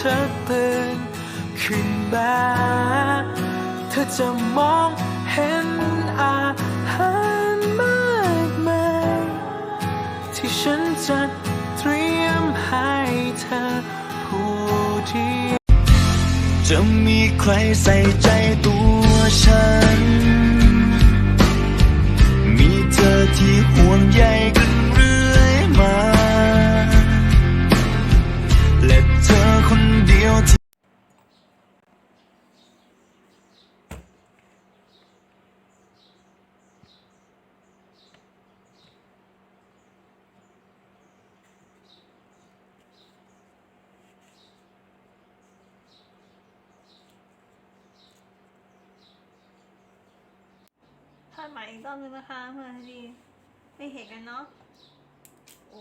เธอตื่นขึ้นมา เธอจะมองเห็นอาหารมากมายที่ฉันจะเตรียมให้เธอผู้เดียวจะมีใครใส่ใจตัวฉัน มีเธอที่ห่วงใย ใหม่อีกรอบนึงนะคะเพื่อนดีไม่เห็นกันเนาะโอ้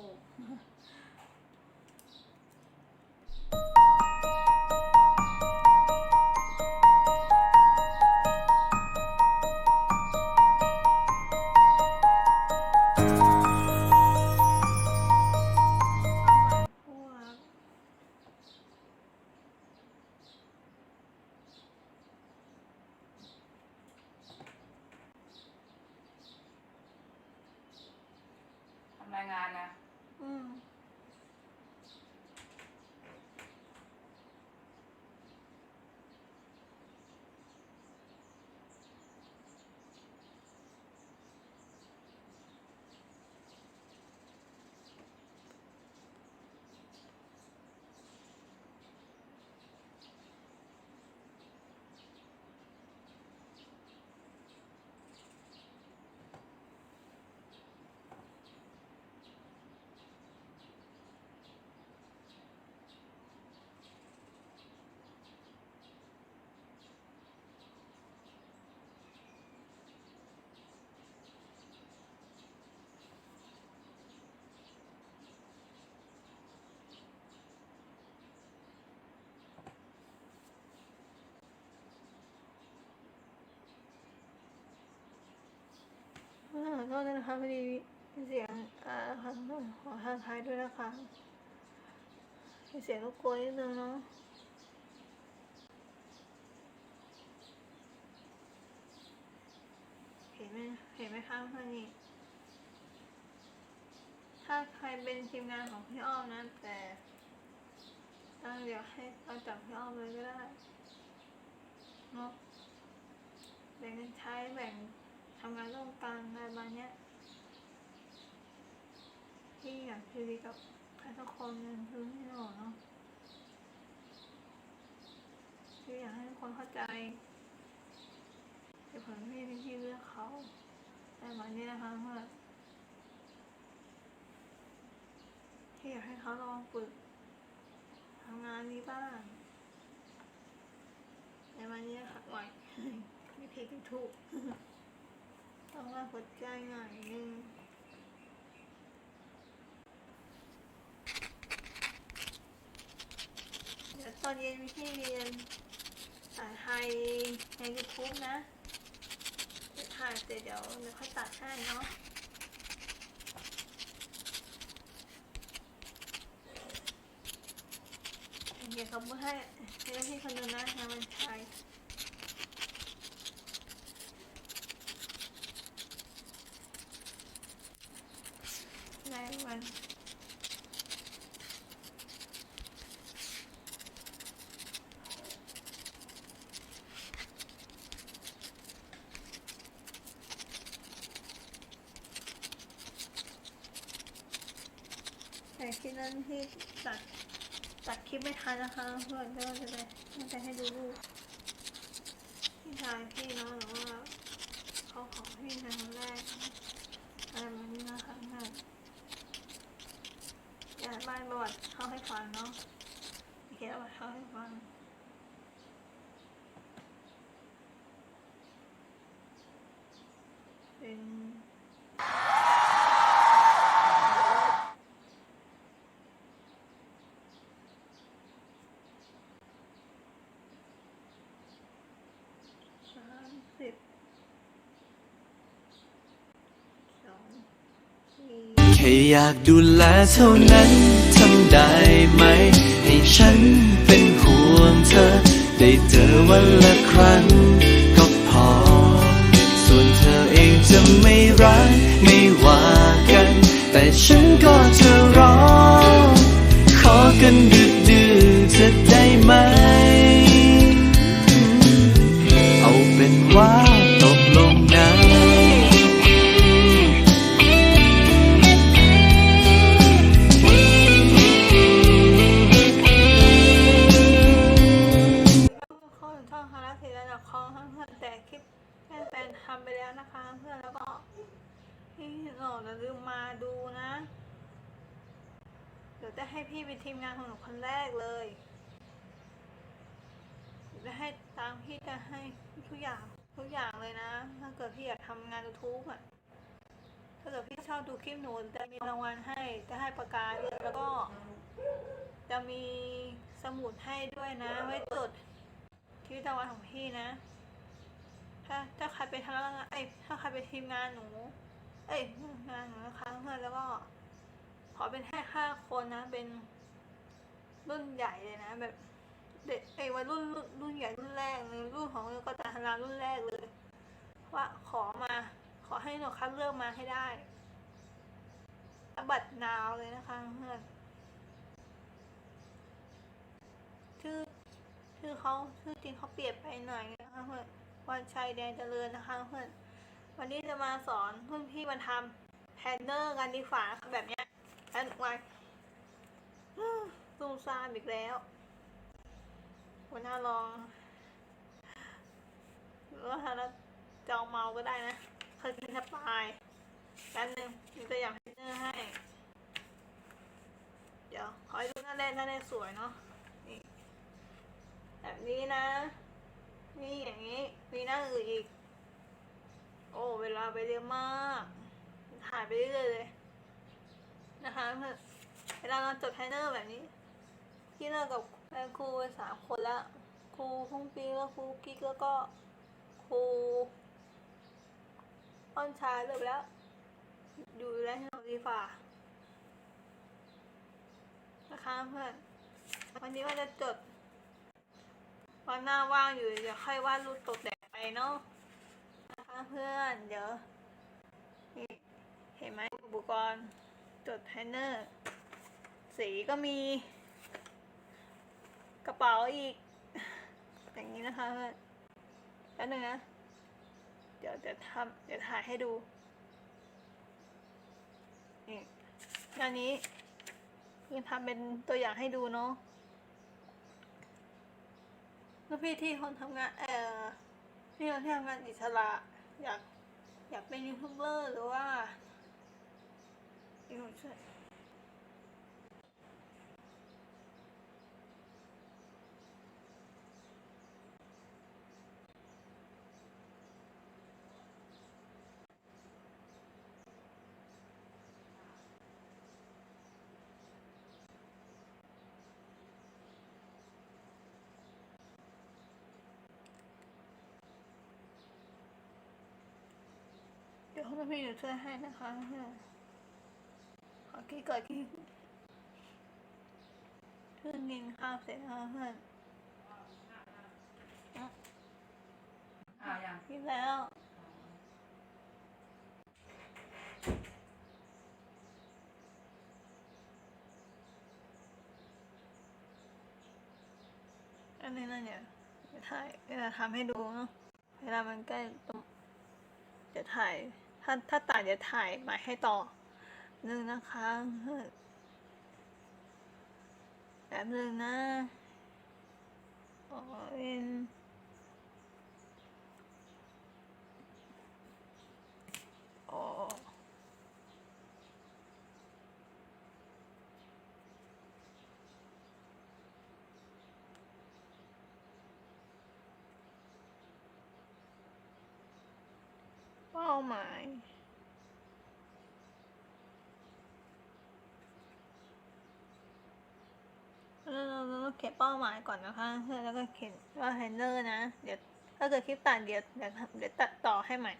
ษด้วยนะคะพอดีเสียงอ่าทางขอทางท้ายด้วยนะคะมีเสียงรบกวนนิดนึงเนาะเห็นไหมเห็นไหมคะเพื่อนนี่ถ้าใครเป็นทีมงานของพี่อ้อมนะแต่ตั้งเดี๋ยวให้เอาจับพี่อ้อมเลยก็ได้เนาะแบ่งกันใช้แบ่งทำงาน ร่วมกันอะไรประมาณเนี้ยที่อยากคุยกับใครสักคนหนึ่งคือไม่หนอกเนาะที่อยากให้ทุกคนเข้าใจแต่ผลไม่เป็นที่เลือกเขาแต่ประมาณนี้นะคะเพื่อที่อยากให้เขาลองฝึกทำงานนี้บ้างในวันนี้ค่ะไหวไม่ผิดถูก ต้องว่าหัวใจหน่อยนึงเดี๋ยวตอนเย็นมีที่เรียนภาษาไทยในยูทูบนะเดี๋ยวถ่ายเสร็จเดี๋ยวเดี๋ยวค่อยตัดให้เนาะเดี๋ยวเขาให้ให้พี่คนนึงนะงานวันชัย ราย วันแต่คลิปนั้นที่ตัดตัดคลิปไม่ทันนะคะเพื่อนก็จะได้ไม่ได้ให้ดูรูปพี่ชายพี่นะหรือว่าเขาขอพี่ชายคนแรกอะไรแบบนี้นะคะ บ้านประวัติเข้าให้ฟังเนาะเขียนประวัติเข้าให้ฟังเป็นสามสิบสองสี่ แค่อยากดูแลเท่านั้นทำได้ไหม ให้ฉันเป็นห่วงเธอ ได้เจอวันละครั้งก็พอ ส่วนเธอเองจะไม่รักไม่ว่ากัน แต่ฉันก็จะรอ ขอกันดึก นะคะเพื่อนแล้วก็พี่หนูอย่าลืมมาดูนะ เดี๋ยวจะให้พี่เป็นทีมงานของหนูคนแรกเลยจะให้ตามพี่จะให้ทุกอย่างทุกอย่างเลยนะ ถ้าเกิดพี่อยากทำงานยูทูบอะถ้าเกิดพี่ชอบดูคลิปหนูจะมีรางวัลให้จะให้ประกาศเลยแล้วก็จะมีสมุดให้ด้วยนะ ไว้จดชีวิประจำวันของพี่นะ ถ้าถ้าใครเป็นทางานเอ้ยถ้าใครเป็นทีมงานหนู เอ้ยงานหนูนะคะเพื่อนแล้วก็ ขอเป็นแค่ห้าคนนะ เป็นรุ่นใหญ่เลยนะ แบบเด็กไอ้วัยรุ่นรุ่นรุ่นใหญ่รุ่นแรกเลยรุ่นของก็ตาธนานรุ่นแรกเลย ว่าขอมา ขอให้หนูคัดเลือกมาให้ได้บัตรนาวเลยนะคะเพื่อนชื่อชื่อเขาชื่อจริงเขาเปลี่ยนไปหน่อยนะคะเพื่อน วันชัยแดนเจริญนะคะเพื่อนวันนี้จะมาสอนเพื่อนพี่มาทำแพนเนอร์กันดีกว่านะคะแบบเนี้ยอันไว้ซูมซามอีกแล้ววันหน้าลองหรือว่าถ้าเราจะเอาเมาก็ได้นะเคยกินแทบตายแป๊บนึงมีตัวอย่างแพนเนอร์ให้ เดี๋ยวขอให้ดูหน้าแรกหน้าแรกสวยเนาะนี่แบบนี้นะ นี่อย่างนี้ มีหน้าอื่นอีก โอ้ เวลาไปเร็วมากถ่ายไปเรื่อยเลย นะคะเพื่อนเวลาเราจดไทเนอร์แบบนี้ ที่เลิกกับแฟนครูสามคนละครูพุ่งปีแล้วครูกิ๊กแล้วก็ครูอ้อนชายเลิกแล้ว อยู่แล้วให้เราดีฝ่านะคะเพื่อนวันนี้ว่าจะจด วันหน้าว่างอยู่เดี๋ยวค่อยวาดรูปตกแต่งไปเนาะนะคะเพื่อนเดี๋ยวเห็นไหมอุปกรณ์จดแพนเนอร์สีก็มี กระเป๋าอีก อย่างนี้นะคะเพื่อนแล้วนึงนะเดี๋ยวจะทำเดี๋ยวถ่ายให้ดูนี่งานนี้ยังทำเป็นตัวอย่างให้ดูเนาะ แล้วพี่ที่คนทำงานเออพี่คนที่ทำงานอิสระ อยากอยากเป็นยูทูบเบอร์หรือว่าอยู่ช่วย ดี๋ยวคุณพี่อยู่ช่วยให้นะคะเพื่อนขอกี้ก่อนกี้เพื่อนกินข้าวเสร็จแล้วเพื่อนอ้าวยังกินแล้วอันนี้นะเนี่ยเดี๋ยวถ่ายเวลาทำให้ดูเนาะเวลามันใกล้ตรงเดี๋ยวถ่าย ถ้าถ้าตัดเดี๋ยวถ่ายใหม่ให้ต่อหนึ่งนะคะแบบหนึ่งนะอ๋อเป็นอ๋อเป้าหมายแล้วเราเราเขียนเป้าหมายก่อนนะคะเพื่อแล้วก็เขียนว่าแฮนเดอร์นะ เดี๋ยวถ้าเกิดคลิปตัดเดี๋ยวเดี๋ยวเดี๋ยวตัดต่อให้ใหม่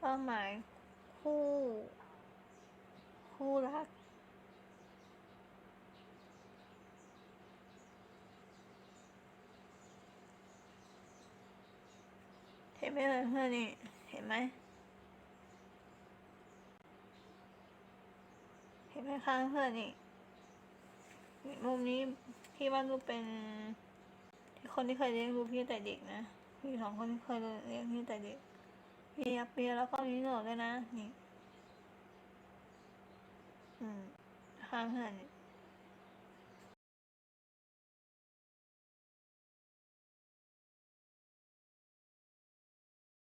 เป้าหมายคู่ คู่รัก ไม่เหมือนเพื่อนนี่เห็นไหมเห็นไหมข้างเพื่อนนี่มุมนี้พี่ว่ารูปเป็นที่คนที่เคยเลี้ยงดูพี่แต่เด็กนะมีสองคนที่เคยเลี้ยงพี่แต่เด็กมีอาเปียแล้วก็มีโหนกด้วยนะนี่ อืมข้างเพื่อนนี่